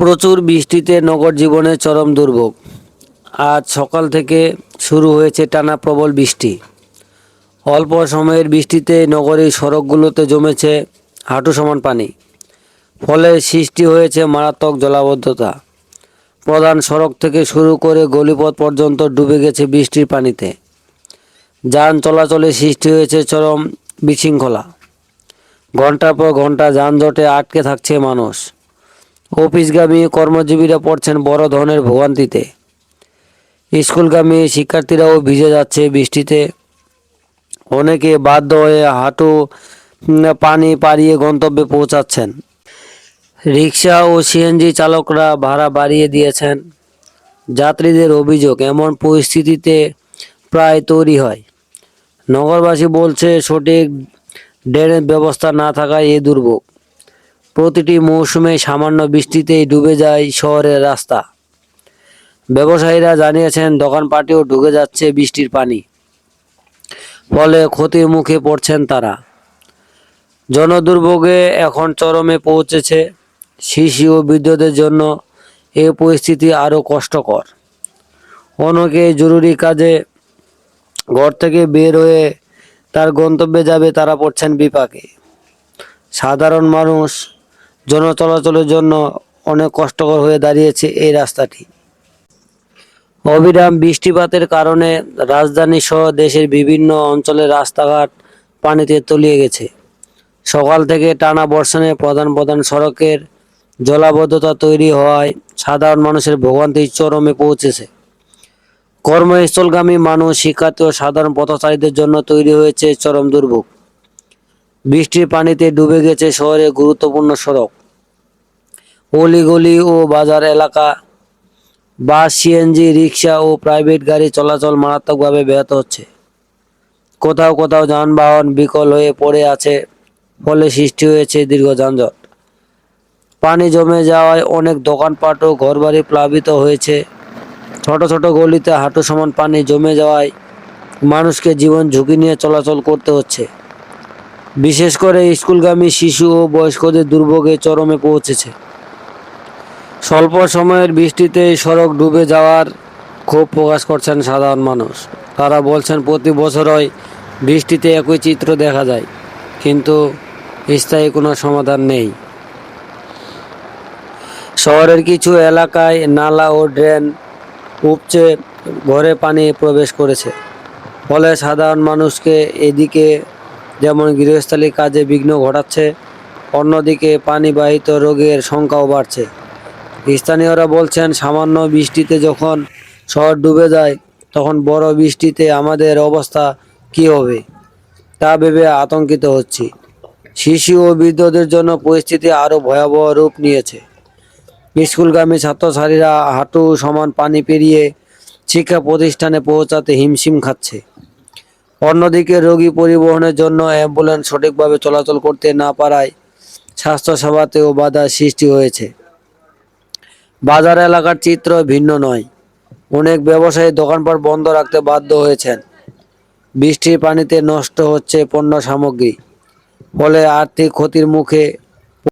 প্রচুর বৃষ্টিতে নগর জীবনে চরম দুর্ভোগ। আজ সকাল থেকে শুরু হয়েছে টানা প্রবল বৃষ্টি। অল্প সময়ের বৃষ্টিতে নগরীর সড়কগুলোতে জমেছে হাঁটু সমান পানি। ফলে সৃষ্টি হয়েছে মারাত্মক জলাবদ্ধতা। প্রধান সড়ক থেকে শুরু করে গলিপথ পর্যন্ত ডুবে গেছে বৃষ্টির পানিতে। যান চলাচলে সৃষ্টি হয়েছে চরম বিশৃঙ্খলা। ঘণ্টার পর ঘণ্টা যানজটে আটকে থাকছে মানুষ। অফিসগামী কর্মজীবীরা পড়ছেন বড় ধরনের ভোগান্তিতে। স্কুলগামী শিক্ষার্থীরাও ভিজে যাচ্ছে বৃষ্টিতে। অনেকে বাধ্য হয়ে হাঁটু পানি পাড়িয়ে গন্তব্যে পৌঁছাচ্ছেন। রিক্সা ও সিএনজি চালকরা ভাড়া বাড়িয়ে দিয়েছেন। যাত্রীদের অভিযোগ, এমন পরিস্থিতিতে প্রায় তৈরি হয়। নগরবাসী বলছে, সঠিক ড্রেনেজ ব্যবস্থা না থাকায় এই দুর্ভোগ। প্রতিটি মৌসুমে সামান্য বৃষ্টিতেই ডুবে যায় শহরের রাস্তা। ব্যবসায়ীরা জানিয়েছেন, দোকানপাটেও ঢুকে যাচ্ছে বৃষ্টির পানি। ফলে ক্ষতির মুখে পড়ছেন তারা। জনদুর্ভোগে এখন চরমে পৌঁছেছে শিশু ও বৃদ্ধদের জন্য এ পরিস্থিতি আরও কষ্টকর। অনেকে জরুরি কাজে ঘর থেকে বের হয়ে তার গন্তব্যে যাবে, তারা পড়ছেন বিপাকে। সাধারণ মানুষ জনচলাচলের জন্য অনেক কষ্টকর হয়ে দাঁড়িয়েছে এই রাস্তাটি। অবিরাম বৃষ্টিপাতের কারণে রাজধানী সহ দেশের বিভিন্ন অঞ্চলের রাস্তাঘাট পানিতে তলিয়ে গেছে। সকাল থেকে টানা বর্ষণে প্রধান প্রধান সড়কের জলাবদ্ধতা তৈরি হওয়ায় সাধারণ মানুষের ভোগান্তি চরমে পৌঁছেছে। কর্মস্থলগামী মানুষ, শিক্ষার্থী ও সাধারণ পথচারীদের জন্য তৈরি হয়েছে চরম দুর্ভোগ। বৃষ্টির পানিতে ডুবে গেছে শহরের গুরুত্বপূর্ণ সড়ক। অলিগলি ও বাজার এলাকা। বাস সিএনজি রিক্সা ও প্রাইভেট গাড়ি চলাচল মারাত্মকভাবে ব্যাহত হচ্ছে। কোথাও কোথাও যানবাহন বিকল হয়ে পড়ে আছে, ফলে সৃষ্টি হয়েছে দীর্ঘ যানজট। পানি জমে যাওয়ায় অনেক দোকানপাট ও ঘরবাড়ি প্লাবিত হয়েছে। ছোট ছোট গলিতে হাঁটু সমান পানি জমে যাওয়ায় মানুষকে জীবন ঝুঁকি নিয়ে চলাচল করতে হচ্ছে। বিশেষ করে স্কুলগামী শিশু ও বয়স্কদের দুর্ভোগে চরমে পৌঁছেছে। স্বল্প সময়ের বৃষ্টিতে সড়ক ডুবে যাওয়ার ক্ষোভ প্রকাশ করছেন সাধারণ মানুষ। তারা বলছেন, প্রতি বছরই বৃষ্টিতে একই চিত্র দেখা যায়, কিন্তু স্থায়ী কোনো সমাধান নেই। শহরের কিছু এলাকায় নালা ও ড্রেন উপচে ঘরে পানি প্রবেশ করেছে। ফলে সাধারণ মানুষকে এদিকে যেমন গৃহস্থালী কাজে বিঘ্ন ঘটাচ্ছে, অন্যদিকে পানিবাহিত রোগের সংখ্যাও বাড়ছে। স্থানীয়রা বলছেন, সামান্য বৃষ্টিতে যখন শহর ডুবে যায়, তখন বড় বৃষ্টিতে আমাদের অবস্থা কী হবে, তা ভেবে আতঙ্কিত হচ্ছি। শিশু ও বৃদ্ধদের জন্য পরিস্থিতি আরও ভয়াবহ রূপ নিয়েছে। স্কুলগামী ছাত্রছাত্রীরা হাঁটু সমান পানি পেরিয়ে শিক্ষা প্রতিষ্ঠানে পৌঁছাতে হিমশিম খাচ্ছে। অন্যদিকে রোগী পরিবহনের জন্য অ্যাম্বুলেন্স সঠিকভাবে চলাচল করতে না পারায় স্বাস্থ্যসেবাতেও বাধা সৃষ্টি হয়েছে। বাজার এলাকার চিত্র ভিন্ন নয়। অনেক ব্যবসায়ী দোকানপাট বন্ধ রাখতে বাধ্য হয়েছেন। বৃষ্টির পানিতে নষ্ট হচ্ছে পণ্য সামগ্রী। ফলে আর্থিক ক্ষতির মুখে